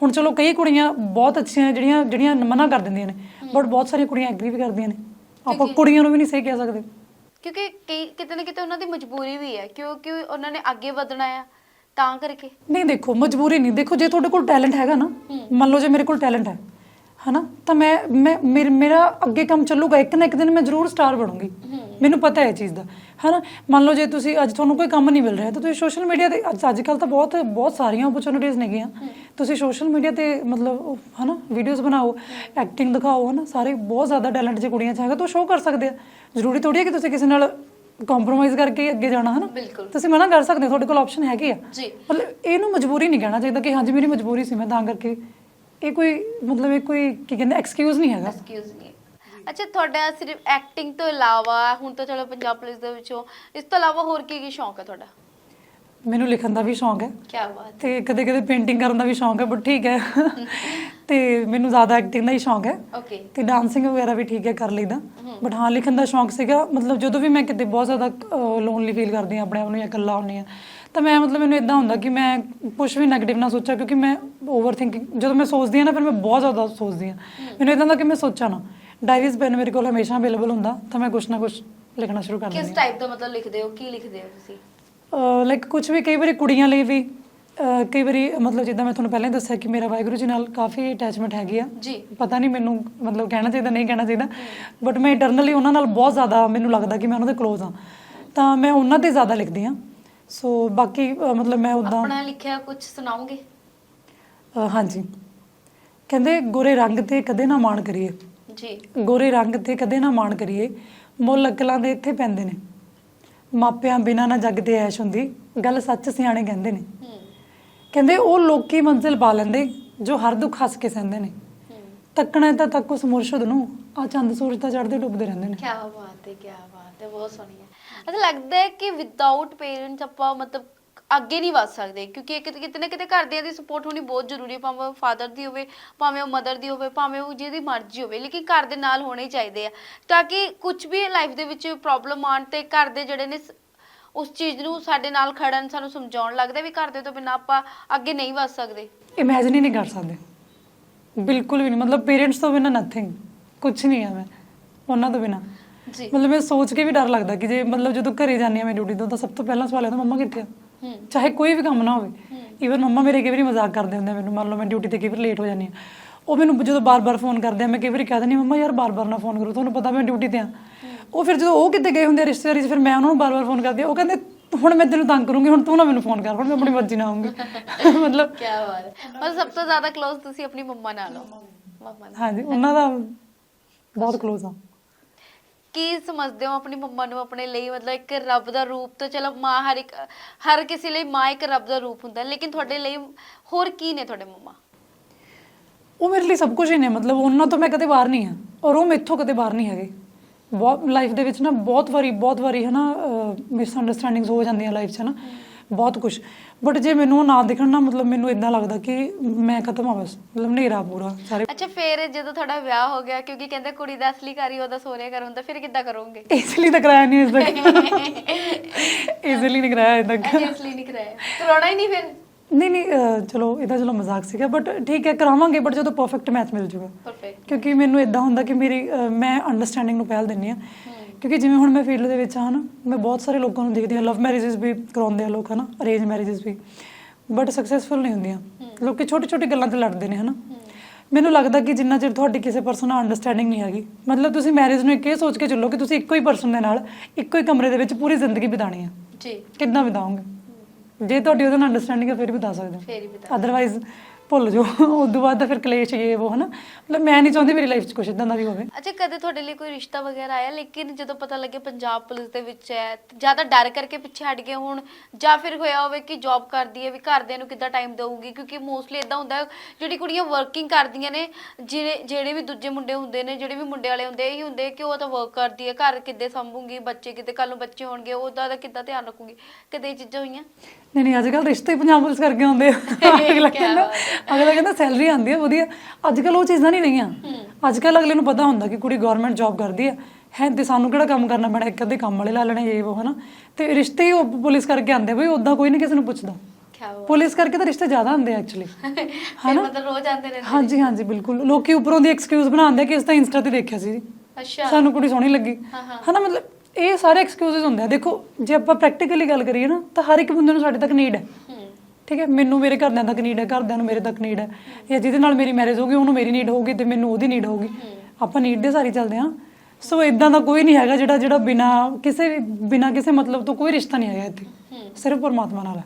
ਹੁਣ ਚਲੋ ਕਈ ਕੁੜੀਆਂ ਬਹੁਤ ਅੱਛੀਆਂ ਜਿਹੜੀਆਂ ਜਿਹੜੀਆਂ ਮਨਾ ਕਰ ਦਿੰਦੀਆਂ ਨੇ ਬਟ ਬਹੁਤ ਸਾਰੀਆਂ ਕੁੜੀਆਂ ਐਗਰੀ ਵੀ ਕਰਦੀਆਂ ਨੇ। ਆਪਾਂ ਕੁੜੀਆਂ ਨੂੰ ਵੀ ਨਹੀਂ ਸਹੀ ਕਹਿ ਸਕਦੇ। ਕਿਉਂਕਿ ਕਈ ਕਿਤੇ ਨਾ ਕਿਤੇ ਉਹਨਾਂ ਦੀ ਮਜਬੂਰੀ ਵੀ ਹੈ ਕਿਉਂਕਿ ਉਹਨਾਂ ਨੇ ਅੱਗੇ ਵਧਣਾ ਆ ਤਾਂ ਕਰਕੇ। ਨਹੀਂ ਦੇਖੋ ਮਜਬੂਰੀ ਨਹੀਂ। ਦੇਖੋ ਜੇ ਤੁਹਾਡੇ ਕੋਲ ਟੈਲੈਂਟ ਹੈਗਾ ਨਾ ਮੰਨ ਲਓ ਜੇ ਮੇਰੇ ਕੋਲ ਟੈਲੈਂਟ ਹੈ ਹਨਾ? ਤਾਂ ਮੈਂ ਮੈਂ ਮੇਰ- ਮੇਰਾ ਅੱਗੇ ਕੰਮ ਚੱਲੂਗਾ ਇੱਕ ਨਾ ਇੱਕ ਦਿਨ ਮੈਂ ਜ਼ਰੂਰ ਸਟਾਰ ਬਣੂੰਗੀ। ਮੈਨੂੰ ਪਤਾ ਹੈ ਇਹ ਚੀਜ਼ ਦਾ ਹਨਾ? ਮੰਨ ਲਓ ਜੇ ਤੁਸੀਂ ਅੱਜ ਤੁਹਾਨੂੰ ਕੋਈ ਕੰਮ ਨਹੀਂ ਮਿਲ ਰਿਹਾ ਤਾਂ ਤੁਸੀਂ ਸੋਸ਼ਲ ਮੀਡੀਆ ਤੇ ਅੱਜ ਅੱਜ ਕੱਲ ਤਾਂ ਬਹੁਤ ਬਹੁਤ ਸਾਰੀਆਂ ਓਪਰਚੁਨਿਟੀਆਂ ਨੇਗੀਆਂ। ਤੁਸੀਂ ਸੋਸ਼ਲ ਮੀਡੀਆ ਤੇ ਮਤਲਬ ਉਹ, ਹਨਾ? ਵੀਡੀਓਜ਼ ਬਣਾਓ ਐਕਟਿੰਗ ਦਿਖਾਓ ਹਨਾ? ਸਾਰੇ ਬਹੁਤ ਜ਼ਿਆਦਾ ਟੈਲੈਂਟ ਜੇ ਕੁੜੀਆਂ ਚ ਹੈਗਾ ਤਾਂ ਸ਼ੋਅ ਕਰ ਸਕਦੇ ਆ। ਜ਼ਰੂਰੀ ਥੋੜੀ ਹੈ ਕਿ ਤੁਸੀਂ ਕਿਸੇ ਨਾਲ ਕੰਪਰੋਮਾਈਜ਼ ਕਰਕੇ ਅੱਗੇ ਜਾਣਾ ਹਨਾ? ਬਿਲਕੁਲ। ਤੁਸੀਂ ਮਨਾ ਕਰ ਸਕਦੇ ਹੋ ਤੁਹਾਡੇ ਕੋਲ ਆਪਸ਼ਨ ਹੈਗੇ ਆ। ਜੀ। ਮਤਲਬ ਇਹਨੂੰ ਮਜਬੂਰੀ ਨਹੀਂ ਕਹਿਣਾ ਚਾਹੀਦਾ ਕਿ ਹਾਂਜੀ ਮੇਰੀ ਮਜਬੂਰੀ ਸੀ ਮੈਂ ਤਾਂ ਕਰਕੇ ਇਹ ਕੋਈ ਮਤਲਬ ਇਹ ਕੋਈ ਕੀ ਕਹਿੰਦੇ ਐਕਸਕਿਊਜ਼ ਨਹੀਂ ਹੈਗਾ? ਐਕਸਕਿਊਜ਼ ਮੀ ਅੱਛਾ ਤੁਹਾਡਾ ਸਿਰਫ ਐਕਟਿੰਗ ਤੋਂ ਇਲਾਵਾ ਹੁਣ ਤਾਂ ਚਲੋ ਪੰਜਾਬ ਪੁਲਿਸ ਦੇ ਵਿੱਚੋਂ ਇਸ ਤੋਂ ਇਲਾਵਾ ਹੋਰ ਕੀ ਕੀ ਸ਼ੌਂਕ ਹੈ ਤੁਹਾਡਾ? ਮੈਨੂੰ ਲਿਖਣ ਦਾ ਵੀ ਸ਼ੌਂਕ ਹੈ। ਕੀ ਬਾਤ ਤੇ ਕਦੇ ਕਦੇ ਪੇਂਟਿੰਗ ਕਰਨ ਦਾ ਵੀ ਸ਼ੌਂਕ ਹੈ ਬਟ ਠੀਕ ਹੈ। ਤੇ ਮੈਨੂੰ ਜ਼ਿਆਦਾ ਐਕਟਿੰਗ ਦਾ ਹੀ ਸ਼ੌਂਕ ਹੈ। ਓਕੇ ਤੇ ਡਾਂਸਿੰਗ ਵਗੈਰਾ ਵੀ ਠੀਕ ਹੈ ਕਰ ਲਈਦਾ। ਬਟ ਹਾਂ ਲਿਖਣ ਦਾ ਸ਼ੌਂਕ ਸੀਗਾ ਮਤਲਬ ਜਦੋਂ ਵੀ ਮੈਂ ਕਿਤੇ ਬਹੁਤ ਜ਼ਿਆਦਾ ਲੋਨਲੀ ਫੀਲ ਕਰਦੀ ਹਾਂ ਆਪਣੇ ਆਪ ਨੂੰ ਜਾਂ ਇਕੱਲਾ ਹੁੰਦੀ ਹਾਂ ਤਾਂ ਮੈਂ ਮਤਲਬ ਮੈਨੂੰ ਇਦਾਂ ਹੁੰਦਾ ਕਿ ਮੈਂ ਕੁਝ ਵੀ ਨੈਗੇਟਿਵ ਨਾ ਸੋਚਾਂ ਕਿਉਂਕਿ ਮੈਂ ਓਵਰ ਥਿੰਕਿੰਗ ਜਦੋਂ ਮੈਂ ਸੋਚਦੀ ਹਾਂ ਨਾ ਫਿਰ ਮੈਂ ਬਹੁਤ ਜ਼ਿਆਦਾ ਸੋਚਦੀ ਹਾਂ। ਮੈਨੂੰ ਇਦਾਂ ਹੁੰਦਾ ਕਿ ਮੈਂ ਸੋਚਾਂ ਨਾ। ਡਾਇਰੀਜ਼ ਪੈਨ ਮੇਰੇ ਕੋਲ ਹਮੇਸ਼ਾ ਅਵੇਲੇਬਲ ਹੁੰਦਾ ਤਾਂ ਮੈਂ ਕੁਝ ਨਾ ਕੁਝ ਲਿਖਣਾ ਸ਼ੁਰੂ ਕਰ ਦਿੰਦੀ ਕਿਸ ਟਾਈਪ ਦਾ ਮਤਲਬ ਲਿਖਦੇ ਹੋ? ਕੀ ਲਿਖਦੇ ਹੋ ਤੁਸੀਂ? ਲਾਈਕ ਕੁਝ ਵੀ ਕਈ ਵਾਰੀ ਕੁੜੀਆਂ ਲਈ ਵੀ ਕਈ ਵਾਰੀ ਮਤਲਬ ਜਿੱਦਾਂ ਮੈਂ ਤੁਹਾਨੂੰ ਪਹਿਲਾਂ ਹੀ ਦੱਸਿਆ ਕਿ ਮੇਰਾ ਵਾਹਿਗੁਰੂ ਜੀ ਨਾਲ ਕਾਫੀ ਅਟੈਚਮੈਂਟ ਹੈਗੀ ਆ। ਪਤਾ ਨਹੀਂ ਮੈਨੂੰ ਮਤਲਬ ਕਹਿਣਾ ਚਾਹੀਦਾ ਨਹੀਂ ਕਹਿਣਾ ਚਾਹੀਦਾ। ਬਟ ਮੈਂ ਇੰਟਰਨਲੀ ਉਹਨਾਂ ਨਾਲ ਬਹੁਤ ਜ਼ਿਆਦਾ ਮੈਨੂੰ ਲੱਗਦਾ ਕਿ ਮੈਂ ਉਹਨਾਂ ਦੇ ਕਲੋਜ਼ ਆ ਤਾਂ ਮੈਂ ਉਹਨਾਂ ਤੇ ਜ਼ਿਆਦਾ ਲਿਖਦੀ ਆ ਸੋ ਬਾਕੀ ਅਹ ਮਤਲਬ ਮੈਂ ਉਦਾਂ ਆਪਣਾ ਲਿਖਿਆ ਕੁਝ ਸੁਣਾਓਗੇ? ਹਾਂਜੀ। ਕਹਿੰਦੇ ਗੋਰੇ ਰੰਗ ਤੇ ਕਦੇ ਨਾ ਮਾਣ ਕਰੀਏ। ਜੀ। ਗੋਰੇ ਰੰਗ ਤੇ ਕਦੇ ਨਾ ਮਾਣ ਕਰੀਏ। ਮੁੱਲ ਅਕਲਾਂ ਦੇ ਇੱਥੇ ਪੈਂਦੇ ਨੇ। ਮਾਪਿਆਂ ਬਿਨਾਂ ਨਾ ਜੱਗ ਤੇ ਐਸ਼ ਹੁੰਦੀ। ਗੱਲ ਸੱਚ ਸਿਆਣੇ ਕਹਿੰਦੇ ਨੇ। ਹੂੰ। ਕਹਿੰਦੇ ਉਹ ਲੋਕੀ ਮੰਜ਼ਿਲ ਪਾ ਲੈਂਦੇ ਜੋ ਹਰ ਦੁੱਖ ਹੱਸ ਕੇ ਸਹਿੰਦੇ ਨੇ। ਹੂੰ। ਤੱਕਣਾ ਹੈ ਤਾਂ ਤੱਕ ਉਸ ਮੁਰਸ਼ਦ ਨੂੰ ਆ ਚੰਦ ਸੂਰਜ ਤਾਂ ਚੜ੍ਹਦੇ ਡੁੱਬਦੇ ਰਹਿੰਦੇ ਨੇ। ਕੀ ਬਾਤ ਹੈ ਕੀ ਬਾਤ ਹੈ ਬਹੁਤ ਸੋਹਣੀ ਹੈ ਅੱਛਾ, ਲੱਗਦਾ ਹੈ ਕਿ ਵਿਦਆਊਟ ਪੇਰੈਂਟਸ ਆਪਾਂ ਮਤਲਬ ਅੱਗੇ ਨਹੀਂ ਵਧ ਸਕਦੇ, ਕਿਉਂਕਿ ਇੱਕ ਕਿਤੇ ਨਾ ਕਿਤੇ ਘਰਦਿਆਂ ਦੀ ਸਪੋਰਟ ਹੋਣੀ ਬਹੁਤ ਜ਼ਰੂਰੀ ਹੈ, ਭਾਵੇਂ ਫਾਦਰ ਦੀ ਹੋਵੇ, ਭਾਵੇਂ ਉਹ ਮਦਰ ਦੀ ਹੋਵੇ, ਭਾਵੇਂ ਉਹ ਜਿਹਦੀ ਮਰਜ਼ੀ ਹੋਵੇ, ਲੇਕਿਨ ਘਰ ਦੇ ਨਾਲ ਹੋਣੇ ਚਾਹੀਦੇ ਆ। ਤਾਂ ਕਿ ਕੁਝ ਵੀ ਲਾਈਫ ਦੇ ਵਿੱਚ ਪ੍ਰੋਬਲਮ ਆਉਣ ਤੇ ਘਰ ਦੇ ਜਿਹੜੇ ਨੇ ਸ- ਉਸ ਚੀਜ਼ ਨੂੰ ਸਾਡੇ ਨਾਲ ਖੜਨ ਸਾਨੂੰ ਸਮਝਾਉਣ ਲੱਗਦਾ ਵੀ ਘਰ ਦੇ ਤੋਂ ਬਿਨਾਂ ਆਪਾਂ ਅੱਗੇ ਨਹੀਂ ਵਧ ਸਕਦੇ। ਇਮੇਜਿਨ ਹੀ ਨਹੀਂ ਕਰ ਸਕਦੇ। ਬਿਲਕੁਲ ਵੀ ਨਹੀਂ, ਮਤਲਬ ਪੇਰੈਂਟਸ ਤੋਂ ਬਿਨਾਂ ਨਥਿੰਗ ਕੁਝ ਨਹੀਂ ਹੈ ਮੈਂ, ਉਹਨਾਂ ਤੋਂ ਬਿਨਾਂ। ਜੀ। ਮਤਲਬ ਮੈਂ ਸੋਚ ਕੇ ਵੀ ਡਰ ਲੱਗਦਾ ਕਿ ਜੇ ਮਤਲਬ ਜਦੋਂ ਘਰੇ ਜਾਂਦੀ ਆ ਮੈਂ ਡਿਊਟੀ ਤੋਂ ਤਾਂ ਸਭ ਤੋਂ ਪਹਿਲਾਂ ਸਵਾਲ ਆਉਂਦਾ ਮੰਮਾ ਕਿੱਥੇ ਆ? ਹੂੰ। ਚਾਹੇ ਕੋਈ ਵੀ ਕੰਮ ਨਾ ਹੋਵੇ। ਈਵਨ ਮੰਮਾ ਮੇਰੇ ਕਈ ਵਾਰੀ ਮਜ਼ਾਕ ਕਰਦੇ ਹੁੰਦੇ ਮੈਨੂੰ ਮੰਨ ਲਓ ਮੈਂ ਡਿਊਟੀ ਤੇ ਕਈ ਵਾਰੀ ਲੇਟ ਹੋ ਜਾਂਦੀ ਆ ਉਹ ਮੈਨੂੰ ਜਦੋਂ ਬਾਰ-ਬਾਰ ਫੋਨ ਕਰਦੇ ਆ ਮੈਂ ਕਈ ਵਾਰੀ ਕਹਿ ਦਿੰਦੀ ਮੰਮਾ ਯਾਰ ਬਾਰ-ਬਾਰ ਨਾ ਫੋਨ ਕਰੋ ਤੁਹਾਨੂੰ ਪਤਾ ਮੈਂ ਡਿਊਟੀ ਤੇ ਆ ਉਹ ਫਿਰ ਜਦੋਂ ਉਹ ਕਿਤੇ ਗਏ ਹੁੰਦੇ ਆ ਰਿਸ਼ਤੇਦਾਰੀ 'ਚ ਫਿਰ ਮੈਂ ਉਹਨਾਂ ਨੂੰ ਬਾਰ-ਬਾਰ ਫੋਨ ਕਰਦੀ ਆ ਉਹ ਕਹਿੰਦੇ ਹੁਣ ਮੈਂ ਤੈਨੂੰ ਤੰਗ ਕਰੂੰਗੀ ਹੁਣ ਤੂੰ ਨਾ ਮੈਨੂੰ ਫੋਨ ਕਰ ਹੁਣ ਮੈਂ ਆਪਣੀ ਮਰਜ਼ੀ ਨਾਲ ਆਉਂਗੀ। ਮਤਲਬ ਕੀ ਬਾਤ ਹੈ। ਮਤਲਬ ਸਭ ਤੋਂ ਜ਼ਿਆਦਾ ক্লোਜ਼ ਤੁਸੀਂ ਆਪਣੀ ਮੰਮਾ ਨਾਲ ਹੋ। ਮੰਮਾ ਹਾਂਜੀ ਉਹਨਾਂ ਦਾ ਬਹੁਤ ক্লোਜ਼ ਆ ਕੀ ਸਮਝਦੇ ਹੋ ਆਪਣੀ ਮੰਮਾ ਨੂੰ ਆਪਣੇ ਲਈ? ਮਤਲਬ ਇੱਕ ਰੱਬ ਦਾ ਰੂਪ ਤਾਂ ਚਲੋ ਮਾਂ ਹਰ ਇੱਕ ਹਰ ਕਿਸੇ ਲਈ ਮਾਂ ਇੱਕ ਰੱਬ ਦਾ ਰੂਪ ਹੁੰਦਾ ਹੈ, ਲੇਕਿਨ ਤੁਹਾਡੇ ਲਈ ਹੋਰ ਕੀ ਨੇ ਤੁਹਾਡੇ ਮੰਮਾ? ਉਹ ਮੇਰੇ ਲਈ ਸਭ ਕੁਝ ਹੀ ਨੇ ਮਤਲਬ ਉਹਨਾਂ ਤੋਂ ਮੈਂ ਕਦੇ ਬਾਹਰ ਨਹੀਂ ਆ ਔਰ ਉਹ ਮੈਥੋਂ ਕਦੇ ਬਾਹਰ ਨਹੀਂ ਹੈਗੇ। ਬਹੁਤ ਲਾਈਫ ਦੇ ਵਿੱਚ ਨਾ ਬਹੁਤ ਵਾਰੀ ਬਹੁਤ ਵਾਰੀ ਹਨਾ ਮਿਸ ਅੰਡਰਸਟੈਂਡਿੰਗਸ ਹੋ ਜਾਂਦੀਆਂ ਲਾਈਫ 'ਚ ਹਨਾ। ਬਹੁਤ ਕੁਝ ਬਟ ਜੇ ਮੈਨੂੰ ਨਾ ਦਿਖਣ ਨਾ ਮਤਲਬ ਮੈਨੂੰ ਇਦਾਂ ਲੱਗਦਾ ਕਿ ਮੈਂ ਖਤਮ ਆ ਬਸ। ਮਤਲਬ ਹਨੇਰਾ ਪੂਰਾ ਸਾਰੇ ਅੱਛਾ ਫਿਰ ਜਦੋਂ ਤੁਹਾਡਾ ਵਿਆਹ ਹੋ ਗਿਆ ਕਿਉਂਕਿ ਕਹਿੰਦੇ ਕੁੜੀ ਦਾ ਅਸਲੀ ਘਰ ਹੀ ਉਹਦਾ ਸੋਹਰੇ ਘਰ ਹੁੰਦਾ ਫਿਰ ਕਿੱਦਾਂ ਕਰੋਗੇ? ਇਸ ਲਈ ਤਾਂ ਕਰਾਇਆ ਨਹੀਂ ਇਸ ਤੱਕ ਇਸ ਲਈ ਨਹੀਂ ਕਰਾਇਆ ਇਸ ਲਈ ਨਹੀਂ ਕਰਾਇਆ। ਕਰਾਉਣਾ ਹੀ ਨਹੀਂ ਫਿਰ? ਨਹੀਂ ਨਹੀਂ ਚਲੋ ਇਹਦਾ ਚਲੋ ਮਜ਼ਾਕ ਸੀਗਾ ਬਟ ਠੀਕ ਹੈ ਕਰਾਵਾਂਗੇ ਬਟ ਜਦੋਂ ਪਰਫੈਕਟ ਮੈਚ ਮਿਲ ਜਾਊਗਾ ਪਰਫੈਕਟ ਕਿਉਂਕਿ ਮੈਨੂੰ ਇਦਾਂ ਹੁੰਦਾ ਕਿ ਮੇਰੀ ਮੈਂ ਅੰਡਰਸਟੈਂਡਿੰਗ ਨੂੰ ਪਹਿਲ ਦਿੰਨੀ ਆ ਕਿਉਂਕਿ ਜਿਵੇਂ ਹੁਣ ਮੈਂ ਫੀਲਡ ਦੇ ਵਿੱਚ ਹਾਂ ਨਾ ਮੈਂ ਬਹੁਤ ਸਾਰੇ ਲੋਕਾਂ ਨੂੰ ਦੇਖਦੀ ਹਾਂ ਲਵ ਮੈਰਿਜਸ ਵੀ ਕਰਾਉਂਦੇ ਆ ਲੋਕ ਹਨਾ ਅਰੇਂਜ ਮੈਰਿਜਸ ਵੀ ਬਟ ਸਕਸੈਸਫੁਲ ਨਹੀਂ ਹੁੰਦੀਆਂ। ਲੋਕੀ ਛੋਟੀ ਛੋਟੀ ਗੱਲਾਂ ਤੇ ਲੜਦੇ ਨੇ ਹਨਾ। ਮੈਨੂੰ ਲੱਗਦਾ ਕਿ ਜਿੰਨਾ ਚਿਰ ਤੁਹਾਡੀ ਕਿਸੇ ਪਰਸਨ ਨਾਲ ਅੰਡਰਸਟੈਂਡਿੰਗ ਨਹੀਂ ਹੈਗੀ ਮਤਲਬ ਤੁਸੀਂ ਮੈਰਿਜ ਨੂੰ ਇੱਕ ਇਹ ਸੋਚ ਕੇ ਚੱਲੋ ਕਿ ਤੁਸੀਂ ਇੱਕੋ ਹੀ ਪਰਸਨ ਦੇ ਨਾਲ ਇੱਕੋ ਹੀ ਕਮਰੇ ਦੇ ਵਿੱਚ ਪੂਰੀ ਜ਼ਿੰਦਗੀ ਬਿਤਾਣੀ ਆ। ਜੀ। ਕਿੱਦਾਂ ਬਿਤਾਓਗੇ? ਜੇ ਤੁਹਾਡੀ ਉਹਦੇ ਨਾਲ ਅੰਡਰਸਟੈਂਡਿੰਗ ਹੈ ਫਿਰ ਬਤਾ ਸਕਦੇ ਹੋ। ਫੇਰ ਹੀ ਬਤਾ ਅਦਰਵਾਈਜ਼ ਭੁੱਲ ਜਾਓ। ਤੋਂ ਬਾਅਦ ਤਾਂ ਫਿਰ ਕਲੇਸ਼ ਇਹ ਉਹ ਹਨਾ। ਮਤਲਬ ਮੈਂ ਨਹੀਂ ਚਾਹੁੰਦੀ ਮੇਰੀ ਲਾਈਫ 'ਚ ਕੁਝ ਇਦਾਂ ਦਾ ਵੀ ਹੋਵੇ। ਅੱਛਾ ਕਦੇ ਤੁਹਾਡੇ ਲਈ ਕੋਈ ਰਿਸ਼ਤਾ ਵਗੈਰਾ ਆਇਆ? ਲੇਕਿਨ ਜਦੋਂ ਪਤਾ ਲੱਗੇ ਪੰਜਾਬ ਪੁਲਿਸ ਦੇ ਵਿੱਚ ਹੈ ਜ਼ਿਆਦਾ ਡਰ ਕਰਕੇ ਪਿੱਛੇ ਹਟ ਗਏ ਹੁਣ ਜਾਂ ਫਿਰ ਹੋਇਆ ਹੋਵੇ ਕਿ ਜੌਬ ਕਰਦੀ ਹੈ ਵੀ ਘਰਦਿਆਂ ਨੂੰ ਕਿੱਦਾਂ ਟਾਈਮ ਦੇਊਗੀ? ਕਿਉਂਕਿ ਮੋਸਟਲੀ ਇਦਾਂ ਹੁੰਦਾ ਹੈ, ਜਿਹੜੀ ਕੁੜੀਆਂ ਵਰਕਿੰਗ ਕਰਦੀਆਂ ਨੇ ਜਿਹੜੇ ਜਿਹੜੇ ਵੀ ਦੂਜੇ ਮੁੰਡੇ ਹੁੰਦੇ ਨੇ ਜਿਹੜੇ ਵੀ ਮੁੰਡੇ ਵਾਲੇ ਹੁੰਦੇ ਇਹੀ ਹੁੰਦੇ ਕਿ ਉਹ ਤਾਂ ਵਰਕ ਕਰਦੀ ਹੈ ਘਰ ਕਿੱਦੇ ਸੰਭੂਗੀ ਬੱਚੇ ਕਿਤੇ ਕੱਲ ਨੂੰ ਬੱਚੇ ਹੋਣਗੇ ਉਹਦਾ ਦਾ ਕਿੱਦਾਂ ਧਿਆਨ ਰੱਖੂਗੀ? ਕਦੇ ਇਹ ਚੀਜ਼ਾਂ ਹੋਈਆਂ? ਨਹੀਂ ਨਹੀਂ ਅੱਜ ਕੱਲ ਰਿਸ਼ਤੇ ਪੰਜਾਬ ਪੁਲਿਸ ਕਰਕੇ ਆਉਂਦੇ ਆ। ਅਗਲਾ ਕਹਿੰਦਾ ਅਗਲਾ ਕਹਿੰਦਾ ਸੈਲਰੀ ਆਉਂਦੀ ਹੈ ਵਧੀਆ। ਅੱਜ ਕੱਲ ਉਹ ਚੀਜ਼ਾਂ ਨਹੀਂ ਰਹੀਆਂ। ਅੱਜ ਕੱਲ ਅਗਲੇ ਨੂੰ ਪਤਾ ਹੁੰਦਾ ਕਿ ਕੁੜੀ ਗਵਰਨਮੈਂਟ ਜੌਬ ਕਰਦੀ ਹੈ ਹੈ ਤੇ ਸਾਨੂੰ ਕਿਹੜਾ ਕੰਮ ਕਰਨਾ ਪੈਣਾ? ਇੱਕ ਅੱਧੇ ਕੰਮ ਵਾਲੇ ਲਾ ਲੈਣੇ ਇਹ ਉਹ ਹਨਾ। ਤੇ ਰਿਸ਼ਤੇ ਹੀ ਉਹ ਪੁਲਿਸ ਕਰਕੇ ਆਉਂਦੇ ਆ ਬਈ ਉਦਾਂ ਕੋਈ ਨਹੀਂ ਕਿਸੇ ਨੂੰ ਪੁੱਛਦਾ। ਪੁਲਿਸ ਕਰਕੇ ਤਾਂ ਰਿਸ਼ਤੇ ਜ਼ਿਆਦਾ ਹੁੰਦੇ ਐਕਚੁਅਲੀ ਫਿਰ ਮਤਲਬ ਰੋਜ਼ ਆਉਂਦੇ ਰਹਿੰਦੇ ਹਾਂਜੀ ਹਾਂਜੀ ਬਿਲਕੁਲ। ਲੋਕੀ ਉੱਪਰੋਂ ਦੀ ਐਕਸਕਿਊਜ਼ ਬਣਾਉਂਦੇ ਕਿ ਇਸ ਤਾਂ ਇੰਸਟਾ ਤੇ ਦੇਖਿਆ ਸੀ। ਅੱਛਾ। ਸਾਨੂੰ ਕੁੜੀ ਸੋਹਣੀ ਲੱਗੀ। ਹਨਾ ਮਤਲਬ ਇਹ ਸਾਰੇ ਐਕਸਕਿਊਜ਼ਸ ਹੁੰਦੇ ਆ। ਦੇਖੋ ਜੇ ਆਪਾਂ ਪ੍ਰੈਕਟੀਕਲੀ ਗੱਲ ਕਰੀਏ ਨਾ ਤਾਂ ਹਰ ਇੱਕ ਬੰਦੇ ਨੂੰ ਸਾਡੇ ਤੱਕ ਨੀਡ ਹੈ ਹੂੰ। ਠੀਕ ਹੈ? ਮੈਨੂੰ ਮੇਰੇ ਘਰਦਿਆਂ ਤੱਕ ਨੀਡ ਹੈ ਘਰਦਿਆਂ ਨੂੰ ਮੇਰੇ ਤੱਕ ਨੀਡ ਹੈ। ਜਾਂ ਜਿਹਦੇ ਨਾਲ ਮੇਰੀ ਮੈਰਿਜ ਹੋਊਗੀ ਉਹਨੂੰ ਮੇਰੀ ਨੀਡ ਹੋਊਗੀ ਤੇ ਮੈਨੂੰ ਉਹਦੀ ਨੀਡ ਹੋਊਗੀ। ਆਪਾਂ ਨੀਡ ਦੇ ਸਾਰੀ ਚੱਲਦੇ ਹਾਂ। ਸੋ ਇਦਾਂ ਦਾ ਕੋਈ ਨਹੀਂ ਹੈਗਾ ਜਿਹੜਾ ਜਿਹੜਾ ਬਿਨਾ ਕਿਸੇ ਬਿਨਾ ਕਿਸੇ ਮਤਲਬ ਤੋਂ ਕੋਈ ਰਿਸ਼ਤਾ ਨਹੀਂ ਹੈਗਾ ਇੱਥੇ। ਸਿਰਫ ਪਰਮਾਤਮਾ ਨਾਲ ਹੈ।